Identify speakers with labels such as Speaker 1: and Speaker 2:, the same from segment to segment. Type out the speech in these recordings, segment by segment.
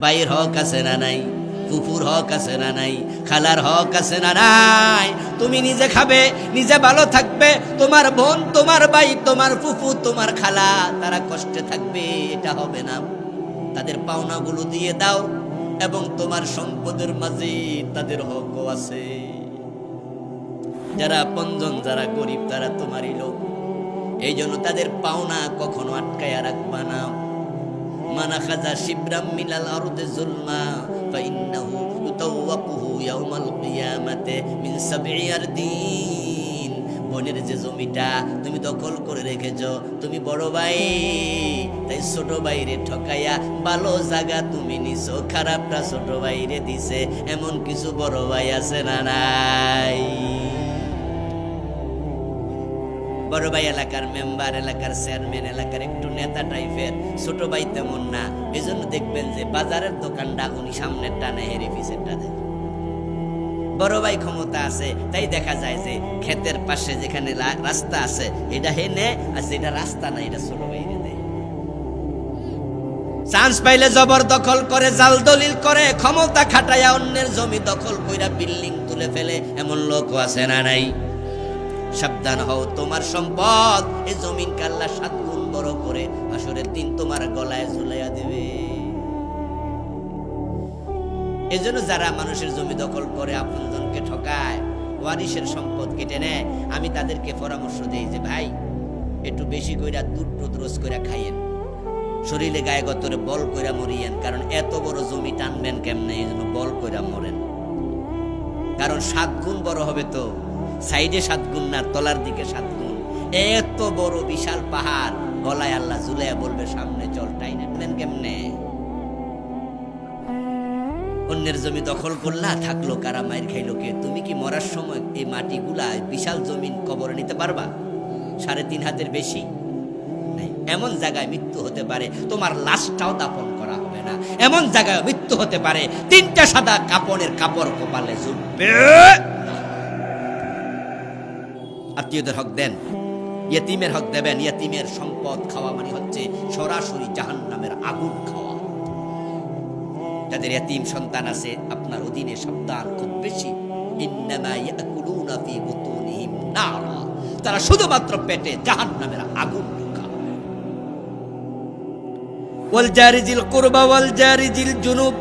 Speaker 1: ভাইয়ের হক আছে না নাই? ফুফুর হক আছে না নাই? খালার হক আছে না নাই? তুমি নিজে খাবে, নিজে ভালো থাকবে। তোমার বোন, তোমার ভাই, তোমার ফুফু, তোমার খালা, তারা কষ্টে থাকবে, এটা হবে না। তাদের পাওনাগুলো দিয়ে দাও এবং তোমার সম্পদের মাঝে তাদের হকও আছে। যারা পঞ্জন, যারা গরিব, তারা তোমারই লোক। এই জন্য তাদের পাওনা কখনো আটকায়া রাখবা না। মান খাজা শিবরাম মিলাল মিনাল আরদি যুলমা ফাইন্নাহু ইউতাওয়াকুহু ইয়াউমাল কিয়ামাতে মিন সাবঈ আরদিন বনের যে জমিটা তুমি দখল করে রেখেছ, তুমি বড় ভাই, তাই ছোট বাইরে ঠকাইয়া ভালো জায়গা তুমি নিছো, খারাপটা ছোট বাইরে দিছে, এমন কিছু বড় ভাই আছে না নাই? বড় ভাই এলাকার মেম্বার এলাকার চেয়ারম্যান এলাকার একটু নেতা টাইপের ছোট ভাই তেমন না। এই জন্য দেখবেন যে বাজারের দোকানটা উনি সামনের টানে হেরে পিছেরটা দেয়। বড় ভাই ক্ষমতা আছে, তাই দেখা যায় যে ক্ষেতের পাশে যেখানে রাস্তা আছে, এটা হে নে আর যেটা রাস্তা না এটা ছোট ভাই চান্স পাইলে জবর দখল করে, জাল দলিল করে, ক্ষমতা খাটাইয়া অন্যের জমি দখল কইরা বিল্ডিং তুলে ফেলে, এমন লোকও আছে না নাই। সাবধান হও, তোমার সম্পদ এই জমিন কাল্লা সাত গুণ বড় করে আসরের দিন তোমার গলায় ঝুলাইয়া দেবে। এজন্য যারা মানুষের জমি দখল করে আপনজনকে ঠকায়, ওয়ারিসের সম্পদ কেটে নেয়, আমি তাদেরকে পরামর্শ দেই যে, ভাই, একটু বেশি কইরা দুধ টুধ রোজ কইরা খাইয়েন। শরীরে গায়ে গতরে বল কইরা মরিয়েন, কারণ এত বড় জমি টানবেন কেমনে? এই জন্য বল কইরা মরেন। কারণ সাত গুণ বড় হবে তো। সাইডে সাত গুণ না তলার দিকে সাত গুণ। এত বড় বিশাল পাহাড়। গলায় আল্লাহ জুলাইয়া বলবে, সামনে চল, টাইনে কেমনে? অন্যের জমি দখল করলা, থাকল কারা মায়ের খাইলো কে? তুমি কি মরার সময় এই মাটিগুলা, এই বিশাল জমিন কবরে নিতে পারবা? সাড়ে তিন হাতের বেশি এমন জায়গায় মৃত্যু হতে পারে, তোমার লাশটাও দাপন করা হবে না। এমন জায়গায় মৃত্যু হতে পারে, তিনটা সাদা কাপড়ের কাপড় কপালে জুটবে। আত্মীয়দের হক দেন ইয়েতিমের হক দেবেন ইয়েতিমের সম্পদ খাওয়া মানে হচ্ছে সরাসরি জাহান্নামের আগুন খাওয়া যাদের এতিম সন্তান আছে আপনার অধীনে সাবধান খুব বেশি ইন্নামা ইয়াকুলুনা ফি বুতুনিহিম নারা তারা শুধুমাত্র পেটে জাহান্নামের আগুন ঢুকাবে ওয়াল জারিজিল কুরবা ওয়াল জারিজিল জুনুব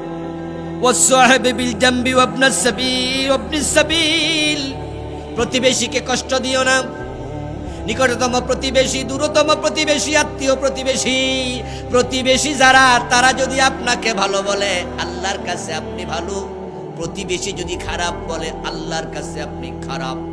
Speaker 1: والصاحب بالجنب وابن السبيل وابن السبيل প্রতিবেশীকে কষ্ট দিও না। নিকটতম প্রতিবেশী, দূরতম প্রতিবেশী, আত্মীয় প্রতিবেশী। প্রতিবেশী যারা, তারা যদি আপনাকে ভালো বলে, আল্লাহর কাছে আপনি ভালো। প্রতিবেশী যদি খারাপ বলে, আল্লাহর কাছে আপনি খারাপ।